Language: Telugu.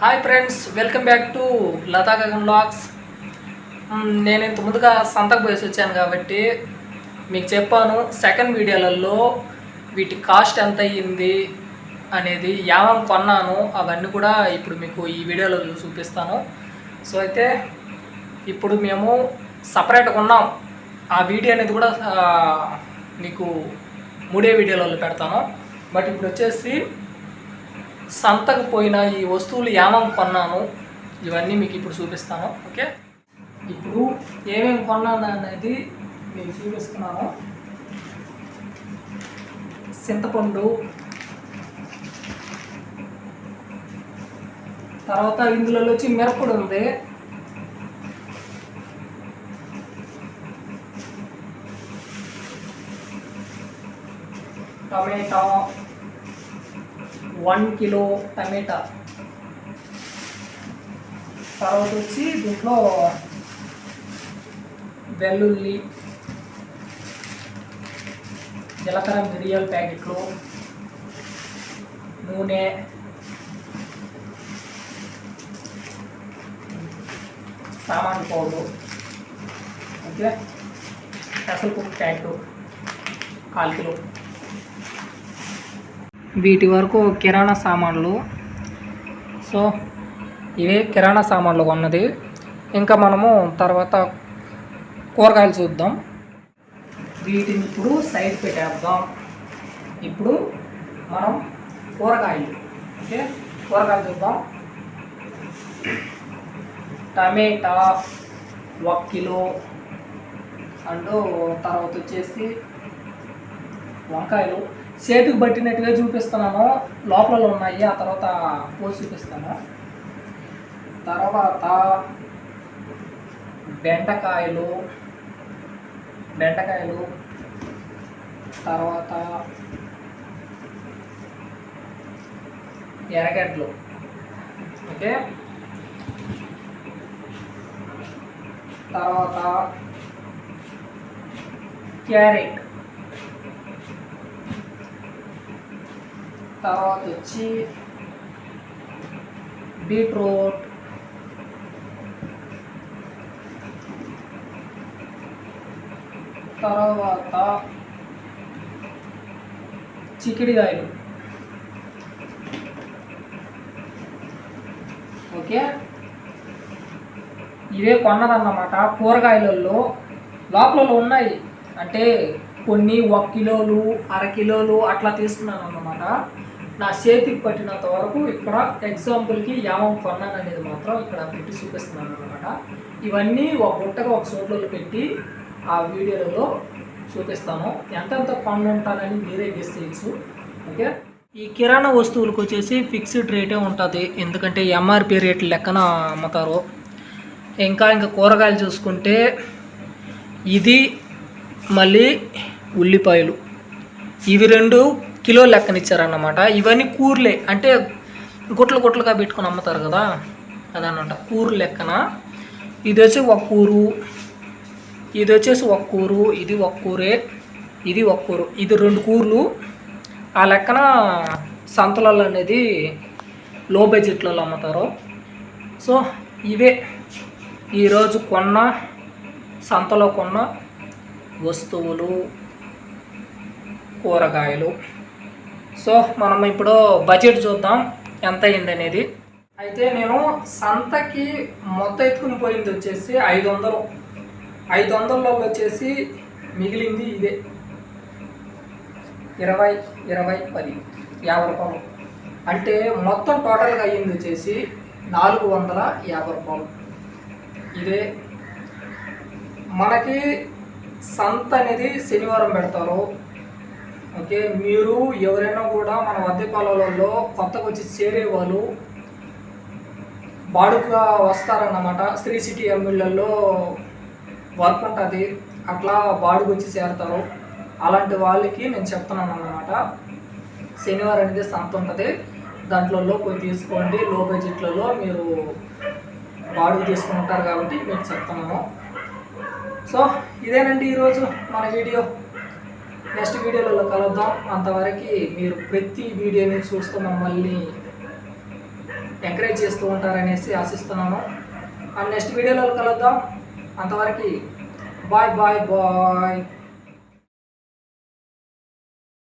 Hi friends welcome back to Latha Gagan vlogs నేను ఇంత ముందుగా సంతకు పోయేసి వచ్చాను కాబట్టి మీకు చెప్పాను సెకండ్ వీడియోలలో వీటి కాస్ట్ ఎంత అయ్యింది అనేది యావం కొన్నాను అవన్నీ కూడా ఇప్పుడు మీకు ఈ వీడియోలో చూపిస్తాను. సో అయితే ఇప్పుడు మేము సపరేట్గా ఉన్నాం. ఆ వీడియో అనేది కూడా మీకు మూడే వీడియోలలో పెడతాను. బట్ ఇప్పుడు వచ్చేసి సంతకు పోయిన ఈ వస్తువులు ఏమేమి కొన్నాను. ఇవన్నీ మీకు ఇప్పుడు చూపిస్తాను. ఓకే? ఇప్పుడు ఏమేమి కొన్నాను అనేది మీకు చూపిస్తున్నాను. చింతపండు. తర్వాత ఇందులో వచ్చి మిరపడు ఉంది. టమాటో. వన్ కిలో టమాటా తర్వాత వచ్చి దీంట్లో వెల్లుల్లి జీలకర్ర మిరియాల ప్యాకెట్లు నూనె సామాన్ పౌడర్ ఓకే? పెసలు కుక్ ప్యాకెట్ కాల్ కిలో. వీటి వరకు కిరాణా సామాన్లు. సో ఇవే కిరాణా సామాన్లు కొన్నది. ఇంకా మనము తర్వాత కూరగాయలు చూద్దాం. వీటిని ఇప్పుడు సైడ్ పెట్టేద్దాం. ఇప్పుడు మనం కూరగాయలు ఓకే? కూరగాయలు చూద్దాం. టమేటా ఒక కిలో. అండ్ తర్వాత వచ్చేసి వంకాయలు. చేతికి పట్టినట్టుగా చూపిస్తున్నాను. లోపల ఉన్నాయి. ఆ తర్వాత పోసి చూపిస్తాను. తర్వాత బెండకాయలు బెండకాయలు తర్వాత ఎర్రగడ్డలు. ఓకే? తర్వాత క్యారెట్. తర్వాత వచ్చి బీట్రూట్. తర్వాత చికిడికాయలు ఓకే? ఇవే కొన్నదన్నమాట. కూరగాయలలో లోపలలో ఉన్నాయి. అంటే కొన్ని ఒక కిలోలు అర కిలోలు అట్లా తీసుకున్నాను అన్నమాట నా చేతికి పట్టినంత వరకు ఇక్కడ ఎగ్జాంపుల్కి యామం కొన్నాను అనేది మాత్రం ఇక్కడ పెట్టి చూపిస్తున్నాను అనమాట ఇవన్నీ ఒక గుట్టగా ఒక చోట్లలో పెట్టి ఆ వీడియోలలో చూపిస్తాను. ఎంతెంత కొను ఉంటానని మీరే గెస్ చేయొచ్చు. ఓకే? ఈ కిరాణా వస్తువులకు వచ్చేసి ఫిక్స్డ్ రేటే ఉంటుంది. ఎందుకంటే ఎంఆర్పి రేట్లు లెక్కన అమ్ముతారు. ఇంకా ఇంకా కూరగాయలు చూసుకుంటే ఇది మళ్ళీ ఉల్లిపాయలు. ఇవి రెండు కిలో లెక్కన ఇచ్చారన్నమాట ఇవన్నీ కూరలే. అంటే గుట్లు గుట్లుగా పెట్టుకొని అమ్ముతారు కదా అదనమాట కూర లెక్కన. ఇది వచ్చి ఒక కూరు ఇది వచ్చేసి ఒక కూరు ఇది ఒక కూరే ఇది ఒక కూరు. ఇది రెండు కూరలు. ఆ లెక్కన సంతలలో అనేది లో బడ్జెట్లలో అమ్ముతారు. సో ఇవే. ఈరోజు కొన్న సంతలో కొన్న వస్తువులు కూరగాయలు. సో మనం ఇప్పుడు బడ్జెట్ చూద్దాం ఎంత అయింది అనేది. అయితే నేను సంతకి మొత్తం ఎత్తుకుని పోయింది వచ్చేసి ఐదు వందలు. ఐదు వందలలో వచ్చేసి మిగిలింది ఇదే. ఇరవై ఇరవై పది యాభై రూపాయలు. అంటే మొత్తం టోటల్గా అయ్యింది వచ్చేసి నాలుగు వందల యాభై రూపాయలు. ఇదే. మనకి సంత అనేది శనివారం పెడతారు. ఓకే మీరు ఎవరైనా కూడా మన వద్దపాలలో కొత్తగా వచ్చి చేరే వాళ్ళు బాడుగా వస్తారన్నమాట. శ్రీ సిటీ ఎమ్మెల్యేలో వర్క్ ఉంటుంది అట్లా బాడుగు వచ్చి చేరతారు. అలాంటి వాళ్ళకి నేను చెప్తున్నాను అన్నమాట శనివారం అనేది సంత ఉంటుంది. దాంట్లో పోయి తీసుకోండి. లో బడ్జెట్లలో మీరు బాడుగు తీసుకుంటారు కాబట్టి మీకు చెప్తున్నాను. సో ఇదేనండి ఈరోజు మన వీడియో. నెక్స్ట్ వీడియోలలో కలుద్దాం. అంతవరకు మీరు ప్రతి వీడియోని చూస్తూ మమ్మల్ని ఎంకరేజ్ చేస్తూ ఉంటారనేసి ఆశిస్తున్నాను. అండ్ నెక్స్ట్ వీడియోలో కలుద్దాం. అంతవరకు బాయ్ బాయ్ బాయ్